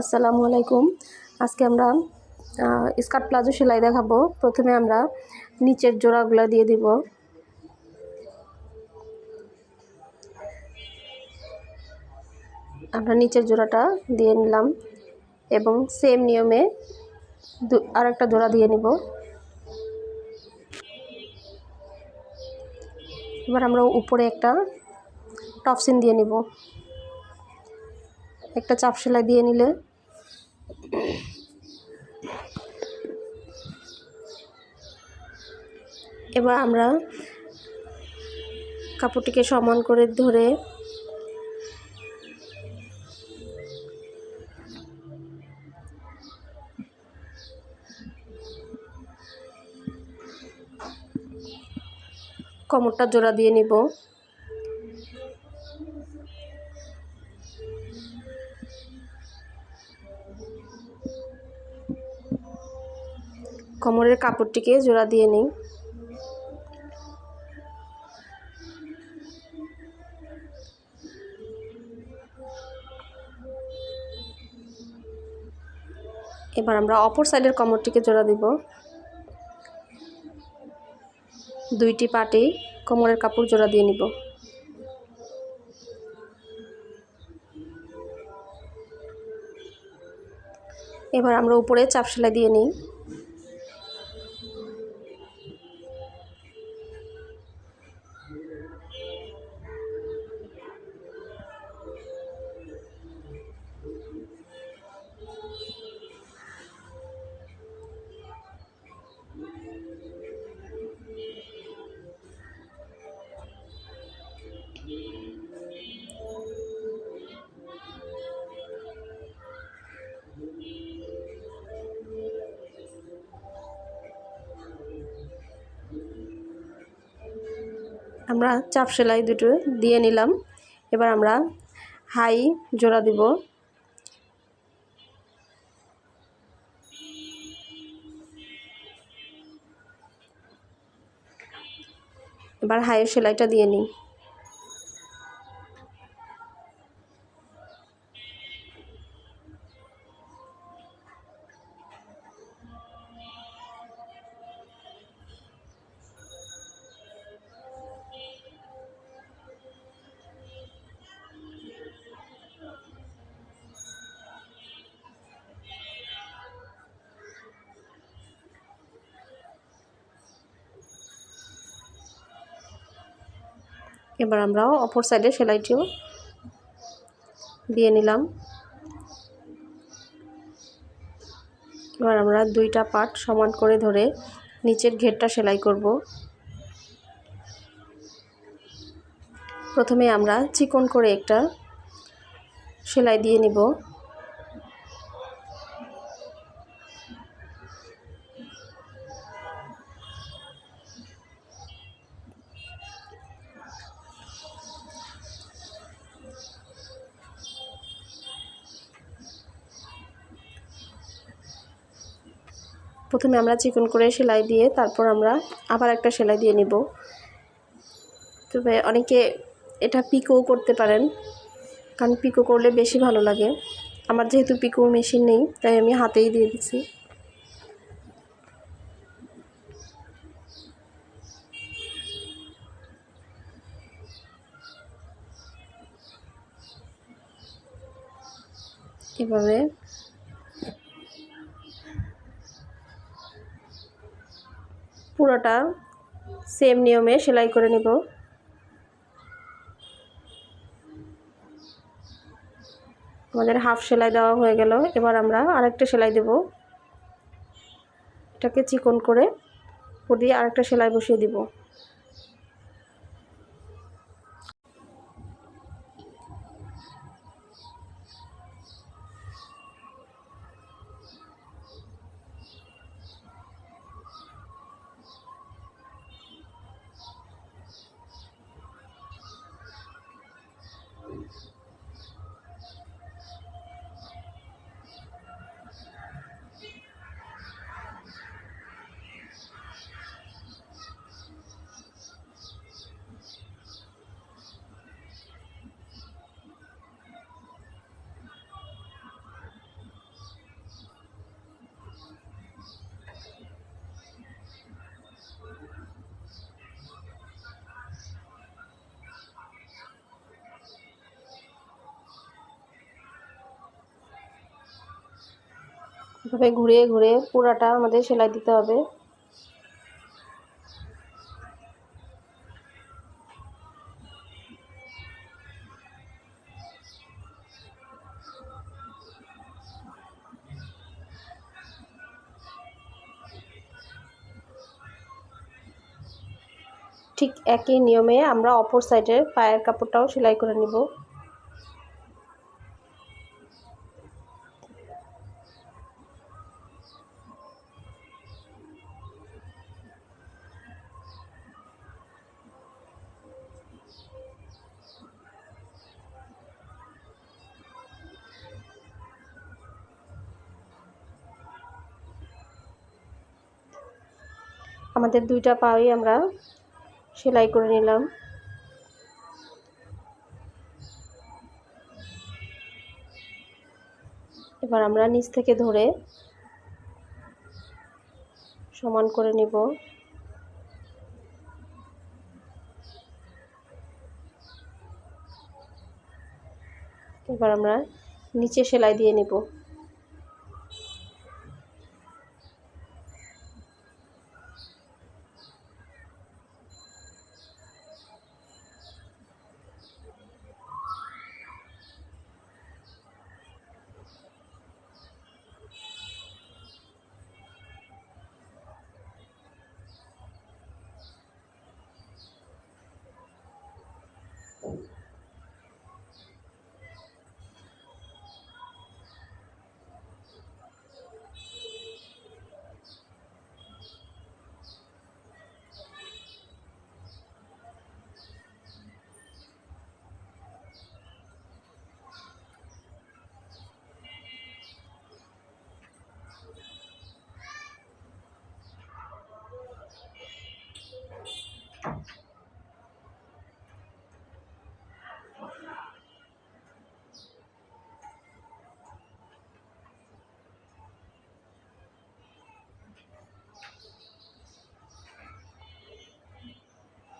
আসসালামু আলাইকুম। আজকে আমরা স্কার্ট প্লাজো সেলাই দেখাবো। প্রথমে আমরা নিচের জোড়াগুলো দিয়ে দিব। আমরা নিচের জোড়াটা দিয়ে নিলাম এবং সেম নিয়মে আর একটা জোড়া দিয়ে নিব। এবার আমরা উপরে একটা টপসিন দিয়ে নিব। একটা চাপ সেলাই দিয়ে নিলে। এবার আমরা কাপড়টিকে সমান করে ধরে কমরটা জোড়া দিয়ে নিব। কোমরের কাপড়টিকে জোড়া দিয়ে নিই। এবার আমরা অপর সাইডের কোমরটিকে জোড়া দিব। দুইটি পাটি কোমরের কাপড় জোড়া দিয়ে নিব। এবার আমরা উপরে চাপ সেলাই দিয়ে নিই। আমরা চাপ সেলাই দুটো দিয়ে নিলাম। এবার আমরা হাই জোড়া দিব। এবার হাইয়ের সেলাইটা দিয়ে নিই। এবার আমরা অপর সাইডে সেলাইটিও দিয়ে নিলাম। এবার আমরা দুইটা পার্ট সমান করে ধরে নিচের ঘেরটা সেলাই করব। প্রথমে আমরা চিকন করে একটা সেলাই দিয়ে নিব। প্রথমে আমরা চিকন করে সেলাই দিয়ে তারপর আমরা আবার একটা সেলাই দিয়ে নিব। তবে অনেকে এটা পিকো করতে পারেন, কারণ পিকো করলে বেশি ভালো লাগে। আমার যেহেতু পিকো মেশিন নেই, তাই আমি হাতেই দিয়ে দিচ্ছি এভাবে পুরোটা সেম নিয়মে সেলাই করে নেব। আমাদের হাফ সেলাই দেওয়া হয়ে গেল। এবার আমরা আরেকটা সেলাই দেব। এটাকে চিকন করে উপর দিয়ে আরেকটা সেলাই বসিয়ে দিব। এভাবে ঘুরিয়ে ঘুরিয়ে পুরাটা আমাদের সেলাই দিতে হবে। ঠিক একই নিয়মে আমরা অপর সাইডের পায়ের কাপড়টাও সেলাই করে নিব। আমাদের দুইটা পাই আমরা সেলাই করে নিলাম। এবার আমরা নিচ থেকে ধরে সমান করে নিব। এবার আমরা নিচে সেলাই দিয়ে নেব।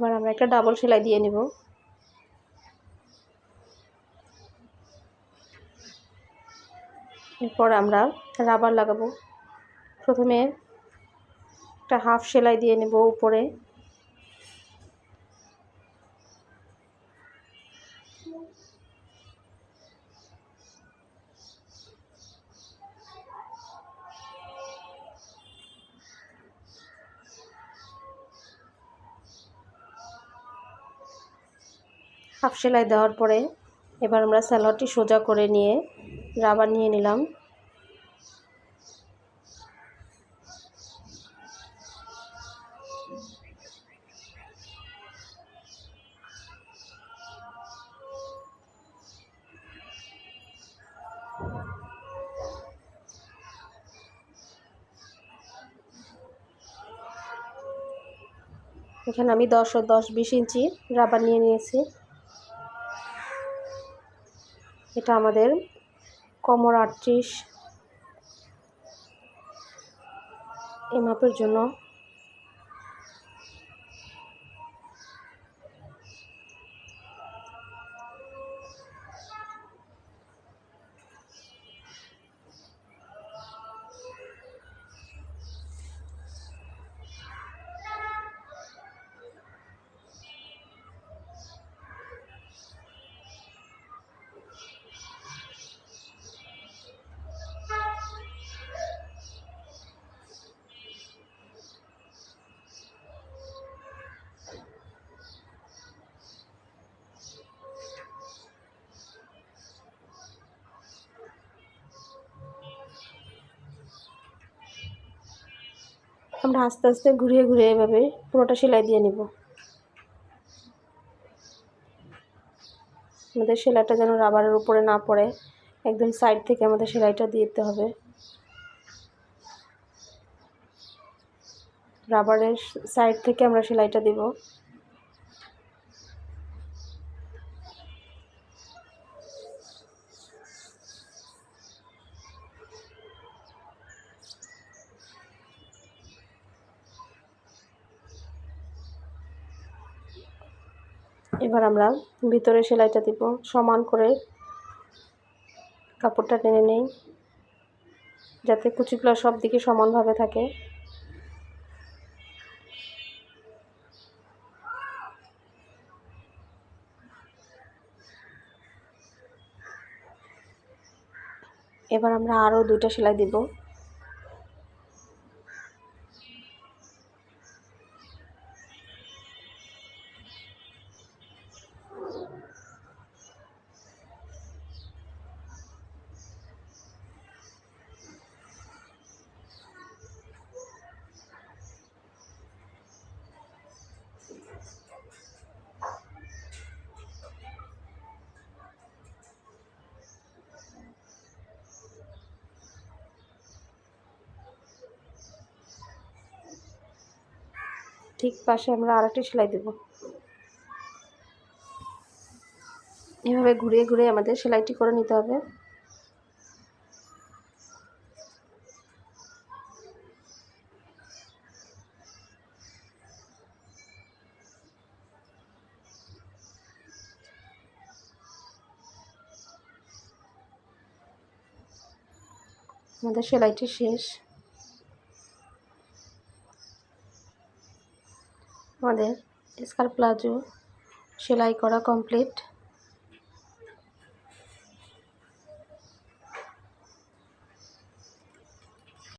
এবার আমরা একটা ডাবল সেলাই দিয়ে নেব। এরপর আমরা রাবার লাগাবো। প্রথমে একটা হাফ সেলাই দিয়ে নেব উপরে। হাফ সেলাই দেওয়ার পরে এবার আমরা স্যালোয়ারটি সোজা করে নিয়ে রাবার নিয়ে নিলাম। এখানে আমি দশ ও দশ বিশ ইঞ্চি রাবার নিয়ে নিয়েছি। এটা আমাদের কমর আটত্রিশ এই মাপের জন্য। আমরা আস্তে আস্তে ঘুরিয়ে ঘুরিয়ে এভাবে পুরোটা সেলাই দিয়ে নিব। আমাদের সেলাইটা যেন রাবারের উপরে না পড়ে, একদম সাইড থেকে আমাদের সেলাইটা দিতে হবে। রাবারের সাইড থেকে আমরা সেলাইটা দিব। এবার আমরা ভিতরে সেলাইটা দিব। সমান করে কাপড়টা টেনে নেই, যাতে কুচিগুলো সব দিকে সমানভাবে থাকে। এবার আমরা আরও দুইটা সেলাই দিব। ঠিক পাশে আমরা আরেকটি সেলাই দেব। এভাবে ঘুরিয়ে ঘুরে আমাদের সেলাইটি করে নিতে হবে। আমাদের সেলাইটি শেষ। আমাদের স্কার প্লাজো সেলাই করা কমপ্লিট